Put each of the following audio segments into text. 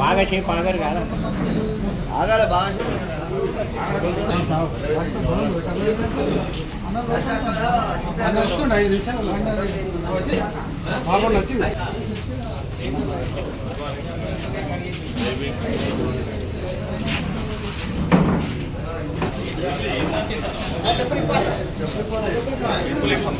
బాగా చేయి పాగరు కాదు? ఆగాలి భాష వస్తుండే ఐదు నిమిషాలు బాగుంది వచ్చింది నమస్తే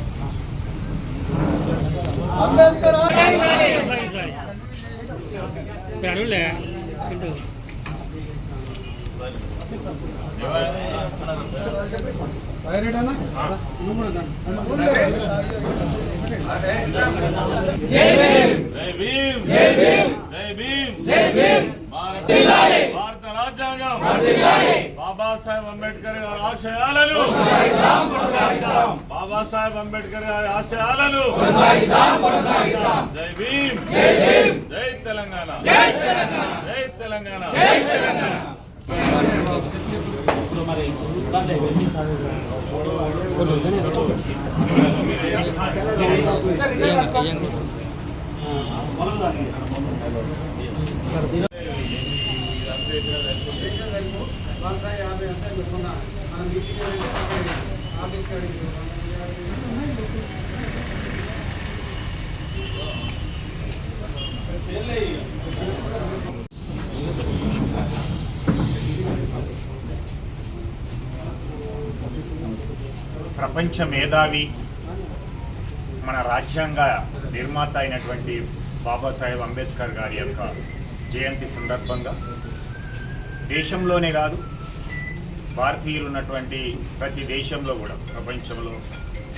దా. జై భీమ్ జై భీమ్ జై భీమ్ జై భీమ్ భారత రాజ్యాంగం బాబాసాహెబ్ అంబేద్కర్ గారి ఆశయాలను బాబాసాహెబ్ అంబేద్కర్ గారి ఆశయాలను జై భీమ్. జై భీమ్. జై తెలంగాణ. జై తెలంగాణ. జై తెలంగాణ. జై తెలంగాణ. వంద యాభై మీటింగ్ ప్రపంచ మేధావి మన రాజ్యాంగ నిర్మాత అయినటువంటి బాబాసాహెబ్ అంబేద్కర్ గారి యొక్క జయంతి సందర్భంగా దేశంలోనే కాదు భారతీయులు ఉన్నటువంటి ప్రతి దేశంలో కూడా ప్రపంచంలో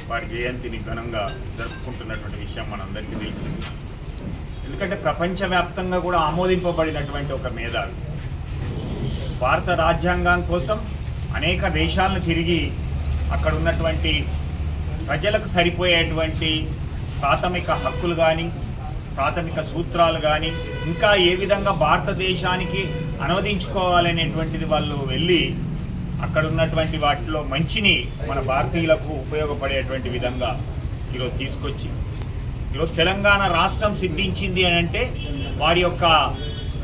వారి జయంతిని ఘనంగా జరుపుకుంటున్నటువంటి విషయం మనందరికీ తెలిసింది. ఎందుకంటే ప్రపంచవ్యాప్తంగా కూడా ఆమోదింపబడినటువంటి ఒక మేధావి. భారత రాజ్యాంగం కోసం అనేక దేశాలను తిరిగి అక్కడ ఉన్నటువంటి ప్రజలకు సరిపోయేటువంటి ప్రాథమిక హక్కులు కానీ ప్రాథమిక సూత్రాలు కానీ ఇంకా ఏ విధంగా భారతదేశానికి అనువదించుకోవాలనేటువంటిది వాళ్ళు వెళ్ళి అక్కడ ఉన్నటువంటి వాటిలో మంచిని మన భారతీయులకు ఉపయోగపడేటువంటి విధంగా ఈరోజు తీసుకొచ్చి ఈరోజు తెలంగాణ రాష్ట్రం సిద్ధించింది అని అంటే వారి యొక్క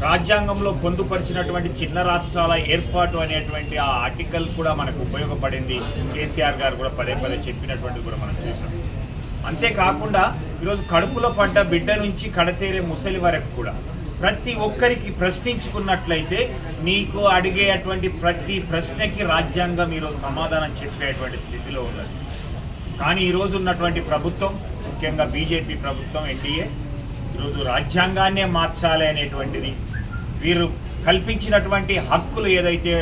రాజ్యాంగంలో పొందుపరిచినటువంటి చిన్న రాష్ట్రాల ఏర్పాటు అనేటువంటి ఆ ఆర్టికల్ కూడా మనకు ఉపయోగపడింది. కేసీఆర్ గారు కూడా పదే పదే చెప్పినటువంటి కూడా మనం చూసాం. అంతేకాకుండా ఈరోజు కడుపులో పడ్డ బిడ్డ నుంచి కడతేరే ముసలి వరకు కూడా ప్రతి ఒక్కరికి ప్రశ్నించుకున్నట్లయితే నీకు అడిగేటువంటి ప్రతి ప్రశ్నకి రాజ్యాంగం ఈరోజు సమాధానం చెప్పేటువంటి స్థితిలో ఉన్నది. కానీ ఈరోజు ఉన్నటువంటి ప్రభుత్వం ముఖ్యంగా బీజేపీ ప్రభుత్వం ఎన్డీఏ ఈరోజు రాజ్యాంగాన్నే మార్చాలి అనేటువంటిది వీరు కల్పించినటువంటి హక్కులు ఏదైతే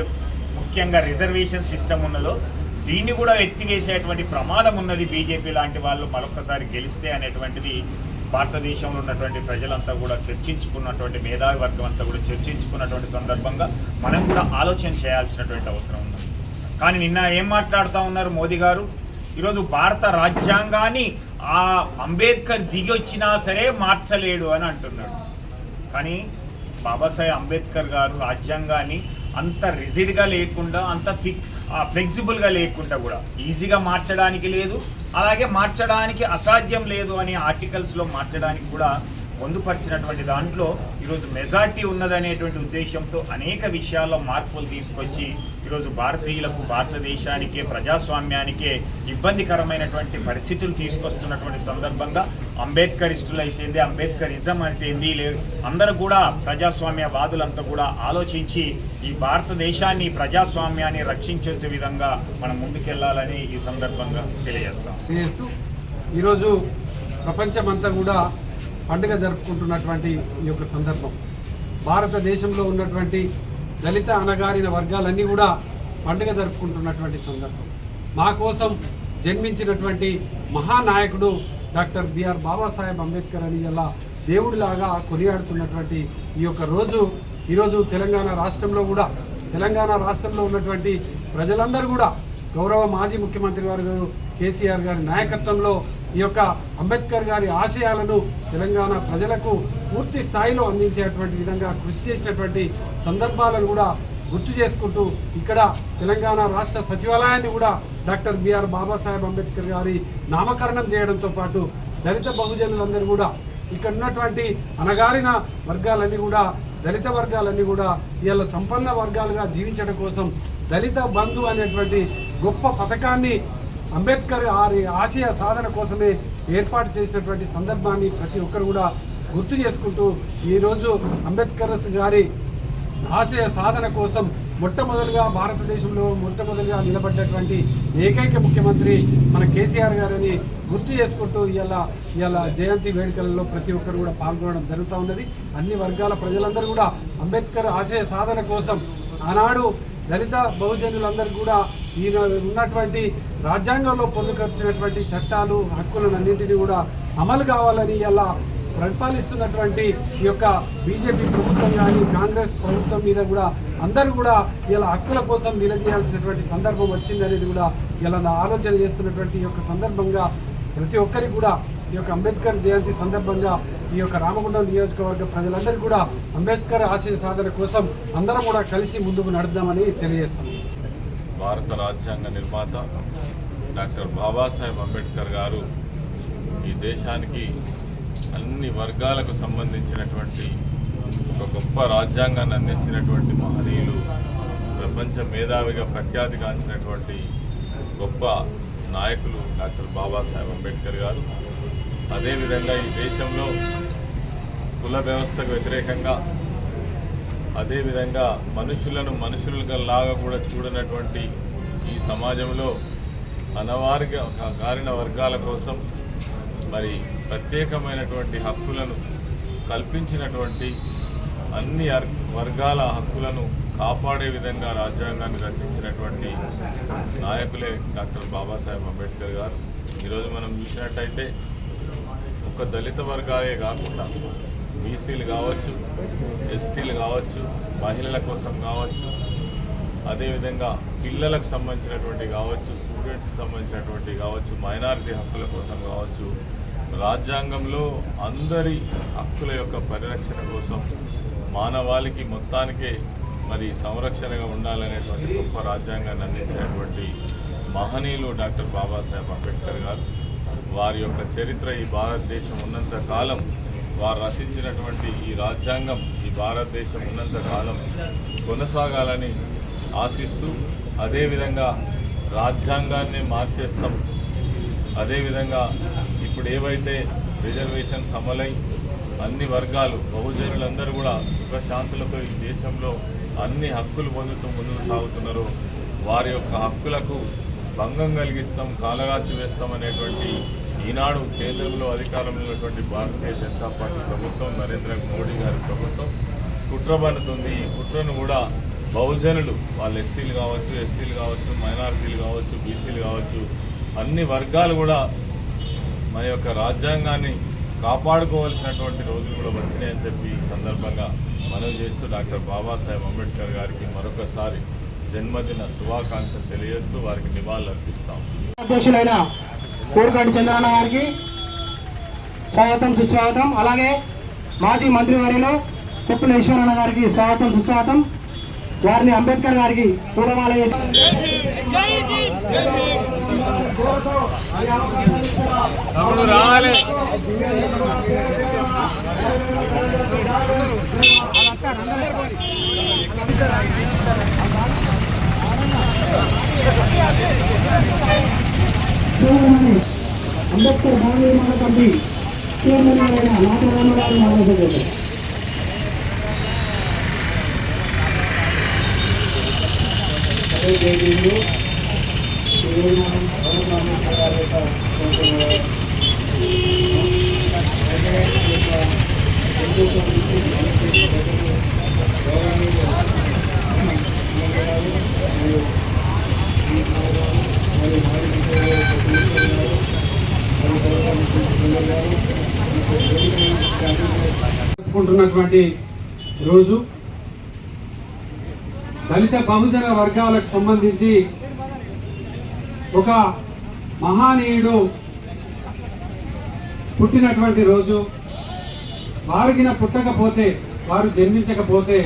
ముఖ్యంగా రిజర్వేషన్ సిస్టమ్ ఉన్నదో దీన్ని కూడా ఎత్తివేసేటువంటి ప్రమాదం ఉన్నది బీజేపీ లాంటి వాళ్ళు మరొకసారి గెలిస్తే అనేటువంటిది భారతదేశంలో ఉన్నటువంటి ప్రజలంతా కూడా చర్చించుకున్నటువంటి మేధావి వర్గం అంతా కూడా చర్చించుకున్నటువంటి సందర్భంగా మనం కూడా ఆలోచన చేయాల్సినటువంటి అవసరం ఉంది. కానీ నిన్న ఏం మాట్లాడుతూ ఉన్నారు మోదీ గారు? ఈరోజు భారత రాజ్యాంగాన్ని ఆ అంబేద్కర్ దిగి వచ్చినా సరే మార్చలేడు అని అంటున్నాడు. కానీ బాబాసాహెబ్ అంబేద్కర్ గారు రాజ్యాంగాన్ని అంత రిజిడ్గా లేకుండా అంత ఫిక్ ఫ్లెక్సిబుల్గా లేకుండా కూడా. ఈజీగా మార్చడానికి లేదు అలాగే మార్చడానికి అసాధ్యం లేదు అనే ఆర్టికల్స్లో మార్చడానికి కూడా పొందుపరిచినటువంటి దాంట్లో ఈరోజు మెజార్టీ ఉన్నదనేటువంటి ఉద్దేశంతో అనేక విషయాల్లో మార్పులు తీసుకొచ్చి ఈరోజు భారతీయులకు భారతదేశానికే ప్రజాస్వామ్యానికే ఇబ్బందికరమైనటువంటి పరిస్థితులు తీసుకొస్తున్నటువంటి సందర్భంగా అంబేద్కరిస్టులు అయితేంది అంబేద్కరిజం అయితేంది లేదు అందరూ కూడా ప్రజాస్వామ్య వాదులంతా కూడా ఆలోచించి ఈ భారతదేశాన్ని ప్రజాస్వామ్యాన్ని రక్షించే విధంగా మనం ముందుకెళ్ళాలని ఈ సందర్భంగా తెలియజేస్తాం. ఈరోజు ప్రపంచమంతా కూడా పండుగ జరుపుకుంటున్నటువంటి ఈ యొక్క సందర్భం. భారతదేశంలో ఉన్నటువంటి దళిత అణగారిన వర్గాలన్నీ కూడా పండుగ జరుపుకుంటున్నటువంటి సందర్భం. మా కోసం జన్మించినటువంటి మహానాయకుడు డాక్టర్ బిఆర్ బాబాసాహెబ్ అంబేద్కర్ అని ఇలా దేవుడిలాగా కొనియాడుతున్నటువంటి ఈ యొక్క రోజు ఈరోజు తెలంగాణ రాష్ట్రంలో కూడా తెలంగాణ రాష్ట్రంలో ఉన్నటువంటి ప్రజలందరూ కూడా గౌరవ మాజీ ముఖ్యమంత్రి వారు గారు కేసీఆర్ గారి నాయకత్వంలో ఈ యొక్క అంబేద్కర్ గారి ఆశయాలను తెలంగాణ ప్రజలకు పూర్తి స్థాయిలో అందించేటువంటి విధంగా కృషి చేసినటువంటి సందర్భాలను కూడా గుర్తు చేసుకుంటూ ఇక్కడ తెలంగాణ రాష్ట్ర సచివాలయాన్ని కూడా డాక్టర్ బిఆర్ బాబాసాహెబ్ అంబేద్కర్ గారి నామకరణం చేయడంతో పాటు దళిత బహుజనులందరూ కూడా ఇక్కడ ఉన్నటువంటి అణగారిన వర్గాలన్నీ కూడా దళిత వర్గాలన్నీ కూడా ఇవాళ సంపన్న వర్గాలుగా జీవించడం కోసం దళిత బంధు అనేటువంటి గొప్ప పథకాన్ని అంబేద్కర్ వారి ఆశయ సాధన కోసమే ఏర్పాటు చేసినటువంటి సందర్భాన్ని ప్రతి ఒక్కరు కూడా గుర్తు చేసుకుంటూ ఈరోజు అంబేద్కర్ గారి ఆశయ సాధన కోసం మొట్టమొదటిగా భారతదేశంలో మొట్టమొదటిగా నిలబడ్డటువంటి ఏకైక ముఖ్యమంత్రి మన కేసీఆర్ గారని గుర్తు చేసుకుంటూ ఇవాళ ఇవాళ జయంతి వేడుకలలో ప్రతి ఒక్కరు కూడా పాల్గొనడం జరుగుతూ ఉన్నది. అన్ని వర్గాల ప్రజలందరూ కూడా అంబేద్కర్ ఆశయ సాధన కోసం ఆనాడు దళిత బహుజనులందరూ కూడా ఈయన ఉన్నటువంటి రాజ్యాంగంలో పొందుపరిచినటువంటి చట్టాలు హక్కులన్నింటినీ కూడా అమలు కావాలని ఇలా పరిపాలిస్తున్నటువంటి ఈ యొక్క బీజేపీ ప్రభుత్వం కానీ కాంగ్రెస్ ప్రభుత్వం మీద కూడా అందరూ కూడా ఇలా హక్కుల కోసం నిలదీయాల్సినటువంటి సందర్భం వచ్చిందనేది కూడా ఇలా ఆలోచన చేస్తున్నటువంటి ఈ యొక్క సందర్భంగా ప్రతి ఒక్కరికి కూడా ఈ యొక్క అంబేద్కర్ జయంతి సందర్భంగా ఈ యొక్క రామగుండం నియోజకవర్గ ప్రజలందరూ కూడా అంబేద్కర్ ఆశయ సాధన కోసం అందరం కూడా కలిసి ముందుకు నడుద్దామని తెలియజేస్తాం భారత రాజ్యాంగ నిర్మాత డాక్టర్ బాబాసాహెబ్ అంబేద్కర్ గారు ఈ దేశానికి అన్ని వర్గాలకు సంబంధించినటువంటి ఒక గొప్ప రాజ్యాంగాన్ని అందించినటువంటి మహనీయులు ప్రపంచ మేధావిగా ప్రఖ్యాతిగాంచినటువంటి గొప్ప నాయకులు డాక్టర్ బాబాసాహెబ్ అంబేద్కర్ గారు. అదేవిధంగా ఈ దేశంలో కుల వ్యవస్థకు వ్యతిరేకంగా అదేవిధంగా మనుషులను మనుషులుగా లాగా కూడా చూడనటువంటి ఈ సమాజంలో అనవారిక కారిన వర్గాల కోసం మరి ప్రత్యేకమైనటువంటి హక్కులను కల్పించినటువంటి అన్ని అర్- వర్గాల హక్కులను కాపాడే విధంగా రాజ్యాంగాన్ని రచించినటువంటి నాయకులే డాక్టర్ బాబాసాహెబ్ అంబేద్కర్ గారు. ఈరోజు మనం చూసినట్టయితే ఒక దళిత వర్గాలే కాకుండా బీసీలు కావచ్చు ఎస్టీలు కావచ్చు మహిళల కోసం కావచ్చు అదేవిధంగా పిల్లలకు సంబంధించినటువంటి కావచ్చు స్టూడెంట్స్కి సంబంధించినటువంటి కావచ్చు మైనారిటీ హక్కుల కోసం కావచ్చు రాజ్యాంగంలో అందరి హక్కుల యొక్క పరిరక్షణ కోసం మానవాళికి మొత్తానికే మరి సంరక్షణగా ఉండాలనేటువంటి గొప్ప రాజ్యాంగాన్ని అందించినటువంటి మహనీయులు డాక్టర్ బాబాసాహెబ్ అంబేద్కర్ గారు. వారి యొక్క చరిత్ర ఈ భారతదేశం ఉన్నంత కాలం వారు రచించినటువంటి ఈ రాజ్యాంగం ఈ భారతదేశం ఉన్నంత కాలం కొనసాగాలని ఆశిస్తూ అదేవిధంగా రాజ్యాంగాన్ని మార్చేస్తాం. అదేవిధంగా ఇప్పుడు ఏవైతే రిజర్వేషన్స్ అమలై అన్ని వర్గాలు బహుజనులందరూ కూడా సుఖశాంతులతో ఈ దేశంలో అన్ని హక్కులు పొందుతూ ముందుకు సాగుతున్నారో వారి యొక్క హక్కులకు భంగం కలిగిస్తాం కాలరాచి వేస్తాం అనేటువంటి ఈనాడు కేంద్రంలో అధికారంలో ఉన్నటువంటి భారతీయ జనతా పార్టీ ప్రభుత్వం నరేంద్ర మోడీ గారి ప్రభుత్వం కుట్ర పడుతుంది ఈ కుట్రను కూడా బహుజనులు వాళ్ళు ఎస్సీలు కావచ్చు ఎస్టీలు కావచ్చు మైనారిటీలు కావచ్చు బీసీలు కావచ్చు అన్ని వర్గాలు కూడా మన యొక్క రాజ్యాంగాన్ని కాపాడుకోవాల్సినటువంటి రోజులు కూడా వచ్చినాయని చెప్పి ఈ సందర్భంగా మనవి చేస్తూ డాక్టర్ బాబాసాహెబ్ అంబేద్కర్ గారికి మరొకసారి జన్మదిన శుభాకాంక్షలు తెలియజేస్తూ వారికి నివాళులు అర్పిస్తాం కోరుకంటి చంద్రన్న గారికి స్వాగతం సుస్వాగతం. అలాగే మాజీ మంత్రివర్యులు కుప్పల ఈశ్వరన్న గారికి స్వాగతం సుస్వాగతం. వారిని అంబేద్కర్ గారికి పూలమాల వేసి అంబేద్కర్ బాణీ మన తండ్రి చీరమైన నాగరామరావు నాగోజు Thank you. చెప్పుకుంటున్నటువంటి రోజు దళిత బహుజన వర్గాలకు సంబంధించి ఒక మహానీయుడు పుట్టినటువంటి రోజు. వారికిన పుట్టకపోతే వారు జన్మించకపోతే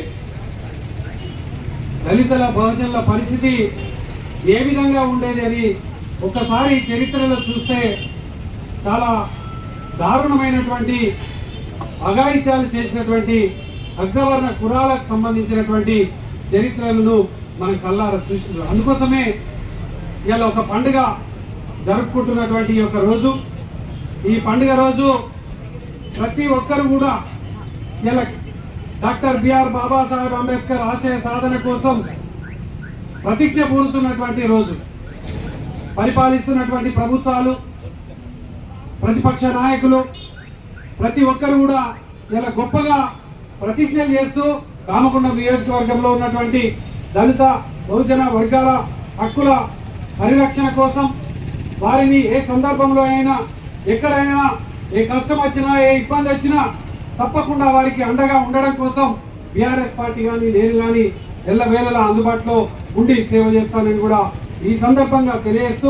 దళితుల బహుజనుల పరిస్థితి ఏ విధంగా ఉండేది అని ఒకసారి చరిత్రలో చూస్తే చాలా దారుణమైనటువంటి అఘాయిత్యాలు చేసినటువంటి అగ్రవర్ణ కులాలకు సంబంధించినటువంటి చరిత్రలను మనం కల్లారా చూసినారు. అందుకోసమే ఇలా ఒక పండుగ జరుపుకుంటున్నటువంటి ఈ యొక్క రోజు. ఈ పండుగ రోజు ప్రతి ఒక్కరు కూడా ఇలా డాక్టర్ బిఆర్ బాబాసాహెబ్ అంబేద్కర్ ఆశయ సాధన కోసం ప్రతిజ్ఞ పూరుతున్నటువంటి రోజు. పరిపాలిస్తున్నటువంటి ప్రభుత్వాలు ప్రతిపక్ష నాయకులు ప్రతి ఒక్కరు కూడా ఇలా గొప్పగా ప్రతిజ్ఞలు చేస్తూ రామకొండం నియోజకవర్గంలో ఉన్నటువంటి దళిత బహుజన వర్గాల హక్కుల పరిరక్షణ కోసం వారిని ఏ సందర్భంలో అయినా ఎక్కడైనా ఏ కష్టం వచ్చినా ఏ ఇబ్బంది వచ్చినా తప్పకుండా వారికి అండగా ఉండడం కోసం బీఆర్ఎస్ పార్టీ కానీ నేను కానీ ఎల్లవేళలా అందుబాటులో ఉండి సేవ చేస్తానని కూడా ఈ సందర్భంగా తెలియజేస్తూ